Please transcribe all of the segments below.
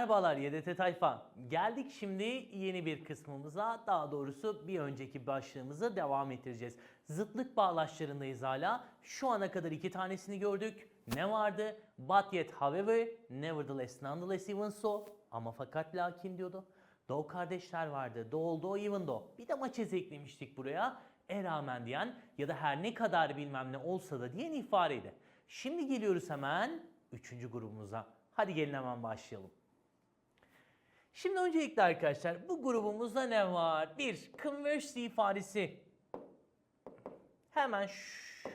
Merhabalar YDT Tayfa. Geldik şimdi yeni bir kısmımıza. Daha doğrusu bir önceki başlığımızı devam ettireceğiz. Zıtlık bağlaçlarındayız hala. Şu ana kadar iki tanesini gördük. Ne vardı? But yet however, nevertheless, nonetheless, even so. Ama fakat lakin diyordu. Doğu kardeşler vardı. Doğu, doğu, even though. Bir de maçez eklemiştik buraya. E rağmen diyen ya da her ne kadar bilmem ne olsa da diyen ifadeydi. Şimdi geliyoruz hemen üçüncü grubumuza. Hadi gelin hemen başlayalım. Şimdi öncelikle arkadaşlar bu grubumuzda ne var? Bir, converse ifadesi. Hemen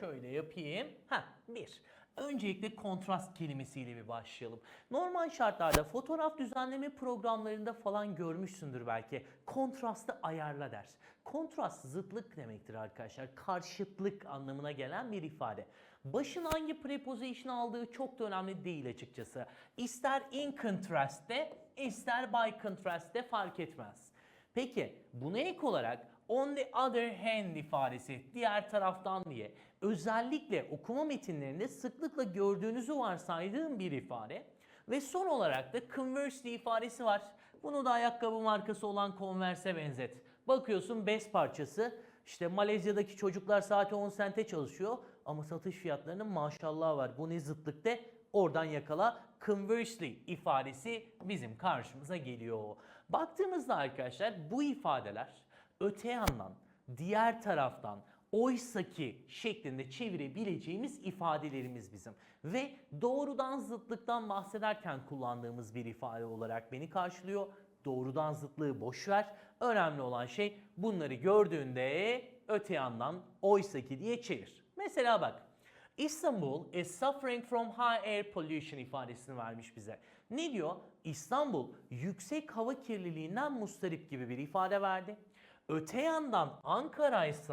şöyle yapayım. Ha, bir. Öncelikle kontrast kelimesiyle bir başlayalım. Normal şartlarda fotoğraf düzenleme programlarında falan görmüşsündür belki. Kontrastı ayarla der. Kontrast zıtlık demektir arkadaşlar. Karşıtlık anlamına gelen bir ifade. Başın hangi preposition aldığı çok da önemli değil açıkçası. İster in contrast de, ister by contrast de fark etmez. Peki buna ek olarak on the other hand ifadesi diğer taraftan diye özellikle okuma metinlerinde sıklıkla gördüğünüzü varsaydığım bir ifade. Ve son olarak da conversely ifadesi var. Bunu da ayakkabı markası olan Converse'e benzet. Bakıyorsun bez parçası işte Malezya'daki çocuklar saati 10 sente çalışıyor ama satış fiyatlarının maşallah var. Bu ne zıtlık de oradan yakala. Conversely ifadesi bizim karşımıza geliyor. Baktığımızda arkadaşlar bu ifadeler öte yandan, diğer taraftan, oysaki şeklinde çevirebileceğimiz ifadelerimiz bizim. Ve doğrudan zıtlıktan bahsederken kullandığımız bir ifade olarak beni karşılıyor. Doğrudan zıtlığı boş ver. Önemli olan şey bunları gördüğünde öte yandan oysaki diye çevir. Mesela bak İstanbul is suffering from high air pollution ifadesini vermiş bize. Ne diyor? İstanbul yüksek hava kirliliğinden mustarip gibi bir ifade verdi. Öte yandan Ankara ise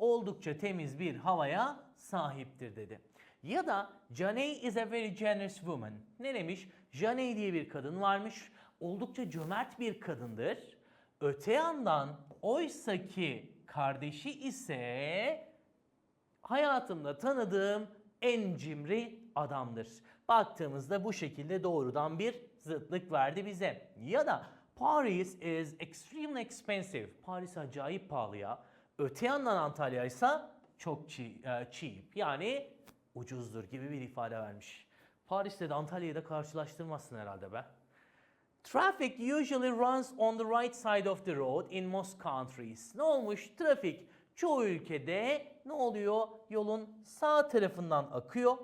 oldukça temiz bir havaya sahiptir dedi. Ya da Janey is a very generous woman. Ne demiş? Janey diye bir kadın varmış. Oldukça cömert bir kadındır. Öte yandan oysaki kardeşi ise hayatımda tanıdığım en cimri adamdır. Baktığımızda bu şekilde doğrudan bir zıtlık verdi bize. Ya da Paris is extremely expensive. Paris acayip pahalı ya. Öte yandan Antalya ise çok chea- e, cheap. Yani ucuzdur gibi bir ifade vermiş. Paris'te de Antalya'yı da karşılaştırmazsın herhalde be. Traffic usually runs on the right side of the road in most countries. Ne olmuş? Trafik çoğu ülkede ne oluyor? Yolun sağ tarafından akıyor.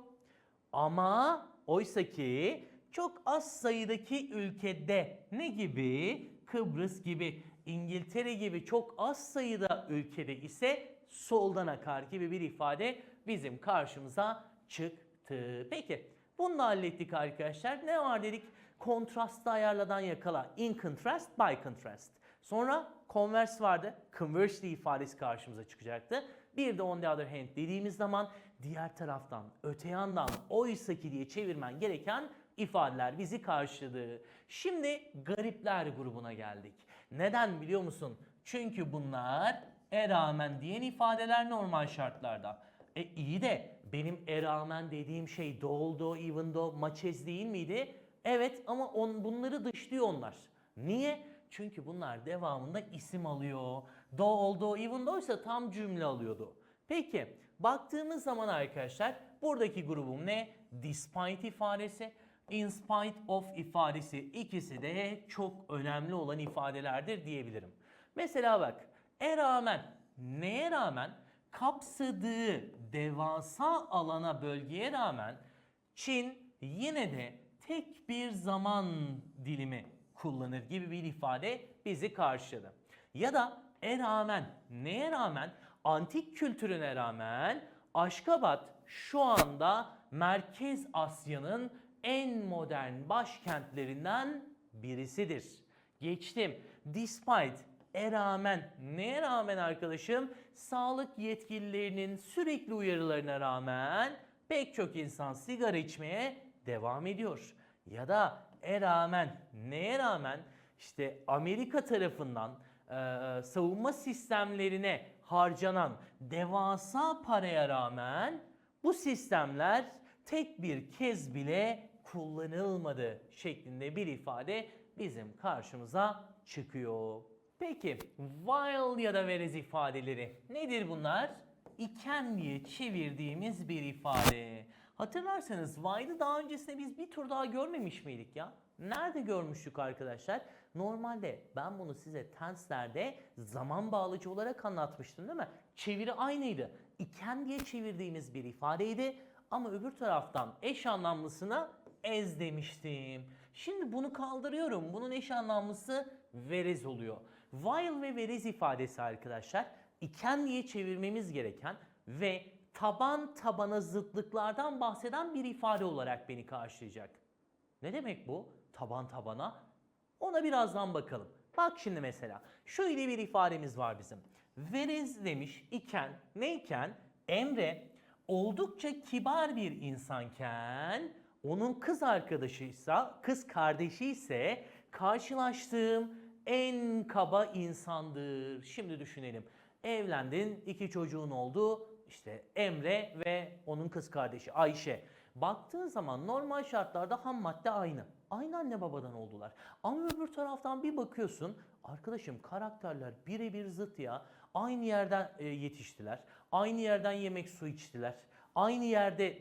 Ama oysa ki çok az sayıdaki ülkede ne gibi? Kıbrıs gibi, İngiltere gibi çok az sayıda ülkede ise soldan akar gibi bir ifade bizim karşımıza çıktı. Peki bunu da hallettik arkadaşlar. Ne var dedik? Kontrastı ayarladan yakala. In contrast, by contrast. Sonra converse vardı. Conversely ifadesi karşımıza çıkacaktı. Bir de on the other hand dediğimiz zaman diğer taraftan, öte yandan, oysaki diye çevirmen gereken ifadeler bizi karşıladı. Şimdi garipler grubuna geldik. Neden biliyor musun? Çünkü bunlar e rağmen diyen ifadeler normal şartlarda. E iyi de benim e rağmen dediğim şey doldu, even though, maçez değil miydi? Evet ama on, bunları dışlıyor onlar. Niye? Çünkü bunlar devamında isim alıyor. Do oldu, even though ise tam cümle alıyordu. Peki baktığımız zaman arkadaşlar buradaki grubum ne? Despite ifadesi, in spite of ifadesi ikisi de çok önemli olan ifadelerdir diyebilirim. Mesela bak e rağmen neye rağmen kapsadığı devasa alana bölgeye rağmen Çin yine de tek bir zaman dilimi kullanır gibi bir ifade bizi karşıladı. Ya da e rağmen, neye rağmen, antik kültürüne rağmen Aşkabat şu anda Merkez Asya'nın en modern başkentlerinden birisidir. Geçtim. Despite e rağmen, neye rağmen arkadaşım? Sağlık yetkililerinin sürekli uyarılarına rağmen pek çok insan sigara içmeye devam ediyor. Ya da e rağmen, neye rağmen işte Amerika tarafından e, savunma sistemlerine harcanan devasa paraya rağmen bu sistemler tek bir kez bile kullanılmadı şeklinde bir ifade bizim karşımıza çıkıyor. Peki while ya da whereas ifadeleri nedir bunlar? İken diye çevirdiğimiz bir ifade. Hatırlarsanız while'ı daha öncesinde biz bir tur daha görmemiş miydik ya? Nerede görmüştük arkadaşlar? Normalde ben bunu size tenslerde zaman bağlıcı olarak anlatmıştım değil mi? Çeviri aynıydı. İken diye çevirdiğimiz bir ifadeydi ama öbür taraftan eş anlamlısına ez demiştim. Şimdi bunu kaldırıyorum. Bunun eş anlamlısı verez oluyor. While ve verez ifadesi arkadaşlar iken diye çevirmemiz gereken ve taban tabana zıtlıklardan bahseden bir ifade olarak beni karşılayacak. Ne demek bu? Taban tabana. Ona birazdan bakalım. Bak şimdi mesela şöyle bir ifademiz var bizim. Veriz demiş iken neyken Emre oldukça kibar bir insanken onun kız arkadaşıysa kız kardeşi ise karşılaştığım en kaba insandır. Şimdi düşünelim. Evlendin, iki çocuğun oldu. İşte Emre ve onun kız kardeşi Ayşe. Baktığın zaman normal şartlarda ham madde aynı. Aynı anne babadan oldular. Ama öbür taraftan bir bakıyorsun arkadaşım karakterler birebir zıt ya. Aynı yerden e, yetiştiler. Aynı yerden yemek su içtiler. Aynı yerde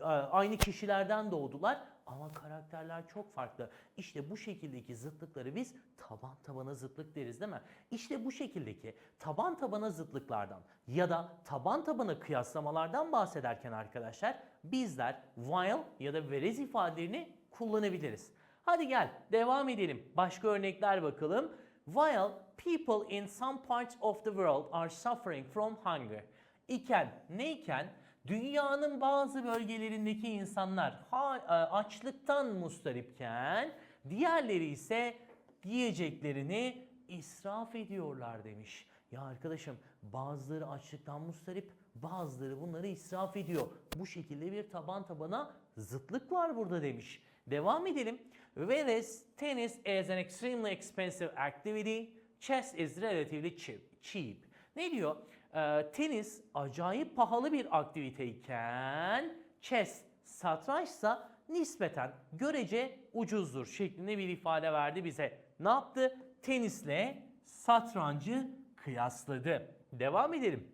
e, aynı kişilerden doğdular ama karakterler çok farklı. İşte bu şekildeki zıtlıkları biz taban tabana zıtlık deriz değil mi? İşte bu şekildeki taban tabana zıtlıklardan ya da taban tabana kıyaslamalardan bahsederken arkadaşlar bizler while ya da whereas ifadelerini kullanabiliriz. Hadi gel devam edelim. Başka örnekler bakalım. While people in some parts of the world are suffering from hunger. İken neyken dünyanın bazı bölgelerindeki insanlar e, açlıktan mustaripken diğerleri ise yiyeceklerini israf ediyorlar demiş. Ya arkadaşım bazıları açlıktan mustarip bazıları bunları israf ediyor. Bu şekilde bir taban tabana zıtlık var burada demiş. Devam edelim. Whereas tennis is an extremely expensive activity, chess is relatively cheap. Ne diyor? Ee, tenis acayip pahalı bir aktiviteyken chess satrançsa nispeten görece ucuzdur şeklinde bir ifade verdi bize. Ne yaptı? Tenisle satrancı kıyasladı. Devam edelim.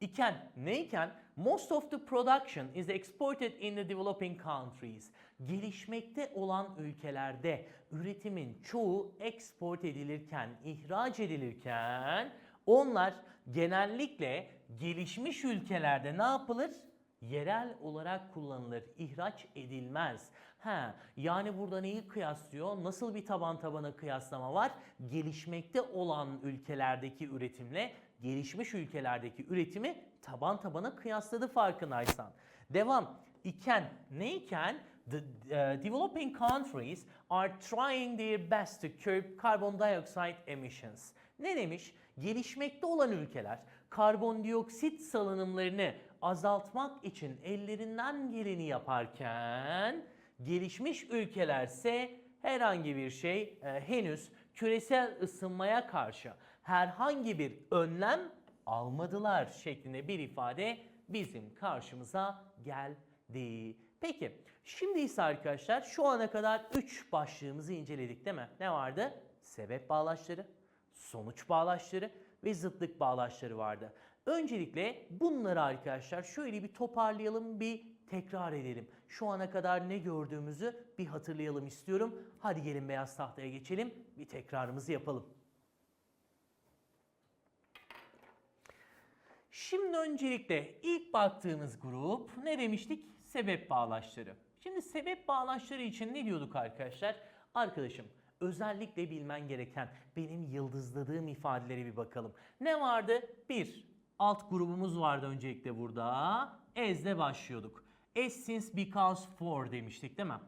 İken neyken most of the production is exported in the developing countries. Gelişmekte olan ülkelerde üretimin çoğu export edilirken, ihraç edilirken onlar genellikle gelişmiş ülkelerde ne yapılır? Yerel olarak kullanılır, ihraç edilmez. Ha, yani burada neyi kıyaslıyor? Nasıl bir taban tabana kıyaslama var? Gelişmekte olan ülkelerdeki üretimle gelişmiş ülkelerdeki üretimi taban tabana kıyasladı farkındaysan. Devam. İken neyken? The uh, developing countries are trying their best to curb carbon dioxide emissions. Ne demiş? Gelişmekte olan ülkeler karbondioksit salınımlarını azaltmak için ellerinden geleni yaparken gelişmiş ülkelerse herhangi bir şey e, henüz küresel ısınmaya karşı herhangi bir önlem almadılar şeklinde bir ifade bizim karşımıza geldi. Peki şimdi ise arkadaşlar şu ana kadar 3 başlığımızı inceledik değil mi? Ne vardı? Sebep bağlaçları, sonuç bağlaçları ve zıtlık bağlaçları vardı. Öncelikle bunları arkadaşlar şöyle bir toparlayalım, bir tekrar edelim. Şu ana kadar ne gördüğümüzü bir hatırlayalım istiyorum. Hadi gelin beyaz tahtaya geçelim, bir tekrarımızı yapalım. Şimdi öncelikle ilk baktığımız grup ne demiştik? Sebep bağlaçları. Şimdi sebep bağlaçları için ne diyorduk arkadaşlar? Arkadaşım özellikle bilmen gereken benim yıldızladığım ifadelere bir bakalım. Ne vardı? Bir, alt grubumuz vardı öncelikle burada. As'le başlıyorduk. As since because for demiştik değil mi?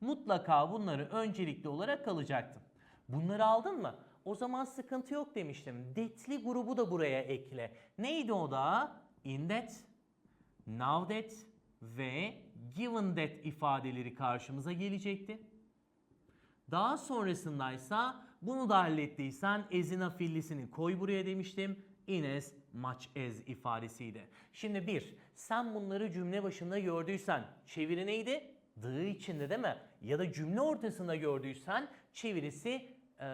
Mutlaka bunları öncelikli olarak alacaktım. Bunları aldın mı? O zaman sıkıntı yok demiştim. That'li grubu da buraya ekle. Neydi o da? In that, now that ve given that ifadeleri karşımıza gelecekti. Daha sonrasındaysa bunu da hallettiysen ezin afillisini koy buraya demiştim. In as much as ifadesiydi. Şimdi bir, sen bunları cümle başında gördüysen çeviri neydi? dığı içinde değil mi? Ya da cümle ortasında gördüysen çevirisi e,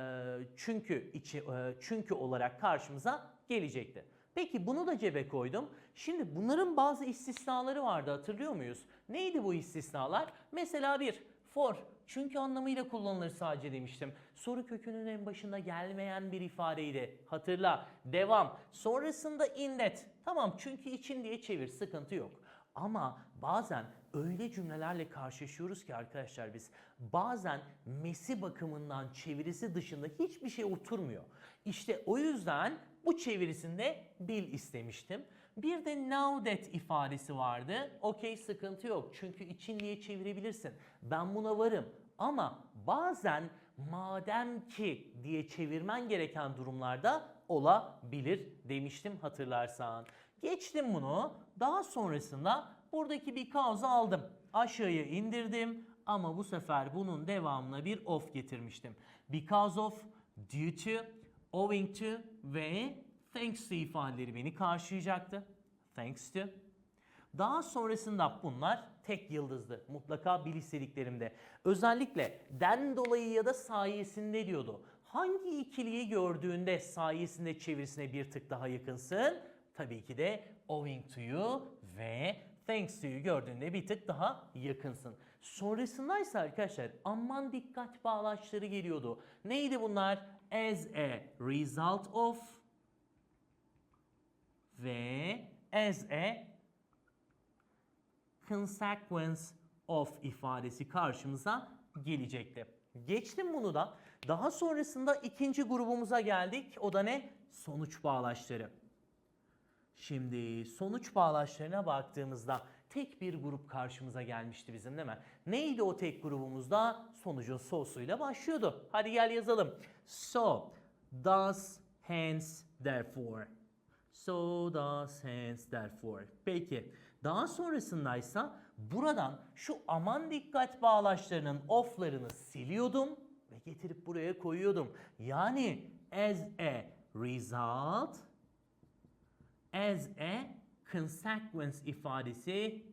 çünkü içi e, çünkü olarak karşımıza gelecekti. Peki bunu da cebe koydum. Şimdi bunların bazı istisnaları vardı hatırlıyor muyuz? Neydi bu istisnalar? Mesela bir for çünkü anlamıyla kullanılır sadece demiştim. Soru kökünün en başında gelmeyen bir ifadeydi. Hatırla. Devam. Sonrasında in that. Tamam çünkü için diye çevir sıkıntı yok. Ama bazen öyle cümlelerle karşılaşıyoruz ki arkadaşlar biz bazen mesi bakımından çevirisi dışında hiçbir şey oturmuyor. İşte o yüzden bu çevirisinde bil istemiştim. Bir de now that ifadesi vardı. Okey sıkıntı yok. Çünkü için diye çevirebilirsin. Ben buna varım. Ama bazen madem ki diye çevirmen gereken durumlarda olabilir demiştim hatırlarsan. Geçtim bunu. Daha sonrasında buradaki bir kaosu aldım. Aşağıya indirdim ama bu sefer bunun devamına bir of getirmiştim. Because of, due to, owing to ve thanks to ifadeleri beni karşılayacaktı. Thanks to. Daha sonrasında bunlar tek yıldızdı. Mutlaka bil istediklerimde. Özellikle den dolayı ya da sayesinde diyordu. Hangi ikiliyi gördüğünde sayesinde çevirisine bir tık daha yakınsın? Tabii ki de owing to you ve thanks to you gördüğünde bir tık daha yakınsın. Sonrasındaysa arkadaşlar aman dikkat bağlaçları geliyordu. Neydi bunlar? As a result of ve as a consequence of ifadesi karşımıza gelecekti. Geçtim bunu da. Daha sonrasında ikinci grubumuza geldik. O da ne? Sonuç bağlaçları. Şimdi sonuç bağlaçlarına baktığımızda tek bir grup karşımıza gelmişti bizim değil mi? Neydi o tek grubumuzda? Sonucun so'suyla başlıyordu. Hadi gel yazalım. So, does, hence, therefore. So does, hence, therefore. Peki. Daha sonrasındaysa buradan şu aman dikkat bağlaçlarının off'larını siliyordum ve getirip buraya koyuyordum. Yani as a result as a consequence ifadesi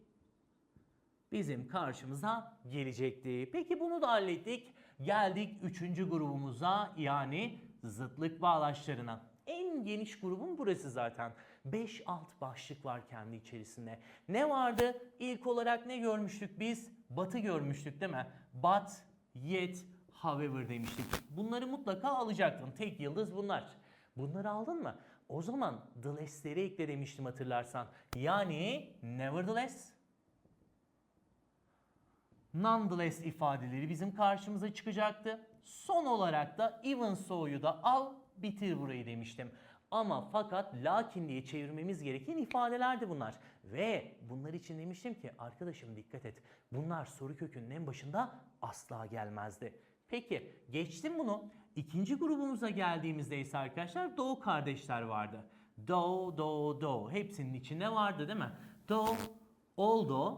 bizim karşımıza gelecekti. Peki bunu da hallettik. Geldik üçüncü grubumuza yani zıtlık bağlaçlarına. En geniş grubun burası zaten. 5 alt başlık var kendi içerisinde. Ne vardı? İlk olarak ne görmüştük biz? Batı görmüştük değil mi? But, yet, however demiştik. Bunları mutlaka alacaktın. Tek yıldız bunlar. Bunları aldın mı? O zaman the less'leri ekle demiştim hatırlarsan. Yani nevertheless, nonetheless ifadeleri bizim karşımıza çıkacaktı. Son olarak da even so'yu da al bitir burayı demiştim. Ama fakat lakin diye çevirmemiz gereken ifadelerdi bunlar. Ve bunlar için demiştim ki arkadaşım dikkat et. Bunlar soru kökünün en başında asla gelmezdi. Peki geçtim bunu. İkinci grubumuza geldiğimizde ise arkadaşlar Doğu kardeşler vardı. Do, do, do. Hepsinin içinde vardı değil mi? Do, although,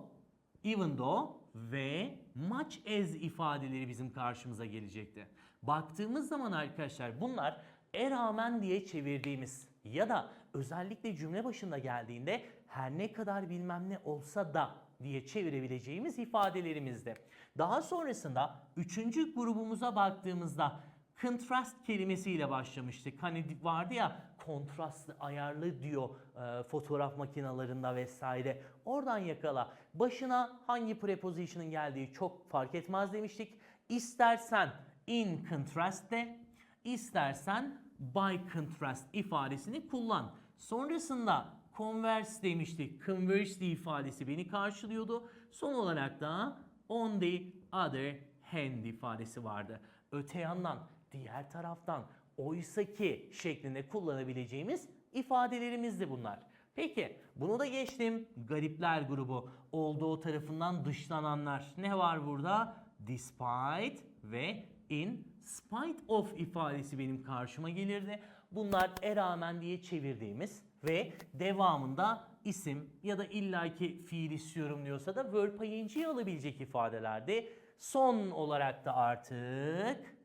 even though ve much as ifadeleri bizim karşımıza gelecekti. Baktığımız zaman arkadaşlar bunlar e rağmen diye çevirdiğimiz ya da özellikle cümle başında geldiğinde her ne kadar bilmem ne olsa da diye çevirebileceğimiz ifadelerimizdi. Daha sonrasında üçüncü grubumuza baktığımızda contrast kelimesiyle başlamıştık. Hani vardı ya kontrastlı, ayarlı diyor e, fotoğraf makinalarında vesaire. Oradan yakala. Başına hangi preposition'ın geldiği çok fark etmez demiştik. İstersen in contrast de, istersen by contrast ifadesini kullan. Sonrasında converse demiştik. Converse ifadesi beni karşılıyordu. Son olarak da on the other hand ifadesi vardı. Öte yandan diğer taraftan oysa ki şeklinde kullanabileceğimiz ifadelerimizdi bunlar. Peki bunu da geçtim. Garipler grubu olduğu tarafından dışlananlar. Ne var burada? Despite ve in spite of ifadesi benim karşıma gelirdi. Bunlar e rağmen diye çevirdiğimiz ve devamında isim ya da illaki fiil istiyorum diyorsa da verb ing'yi alabilecek ifadelerdi. Son olarak da artık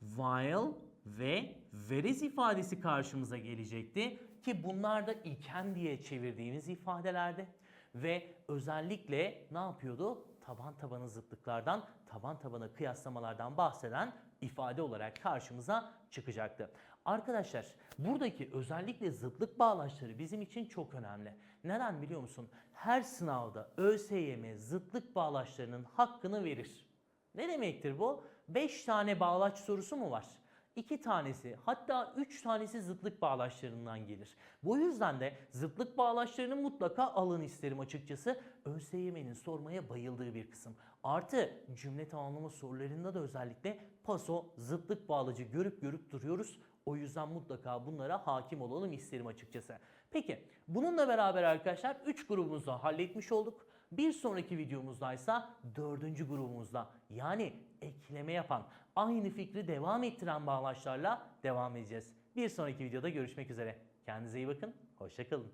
while ve whereas ifadesi karşımıza gelecekti ki bunlar da iken diye çevirdiğimiz ifadelerdi. Ve özellikle ne yapıyordu? Taban tabana zıtlıklardan, taban tabana kıyaslamalardan bahseden ifade olarak karşımıza çıkacaktı. Arkadaşlar buradaki özellikle zıtlık bağlaçları bizim için çok önemli. Neden biliyor musun? Her sınavda ÖSYM zıtlık bağlaçlarının hakkını verir. Ne demektir bu? 5 tane bağlaç sorusu mu var? 2 tanesi hatta 3 tanesi zıtlık bağlaçlarından gelir. Bu yüzden de zıtlık bağlaçlarını mutlaka alın isterim açıkçası. ÖSYM'nin sormaya bayıldığı bir kısım. Artı cümle tamamlama sorularında da özellikle paso zıtlık bağlacı görüp görüp duruyoruz. O yüzden mutlaka bunlara hakim olalım isterim açıkçası. Peki bununla beraber arkadaşlar 3 grubumuzu halletmiş olduk. Bir sonraki videomuzda ise dördüncü grubumuzda yani ekleme yapan, aynı fikri devam ettiren bağlaçlarla devam edeceğiz. Bir sonraki videoda görüşmek üzere. Kendinize iyi bakın, hoşçakalın.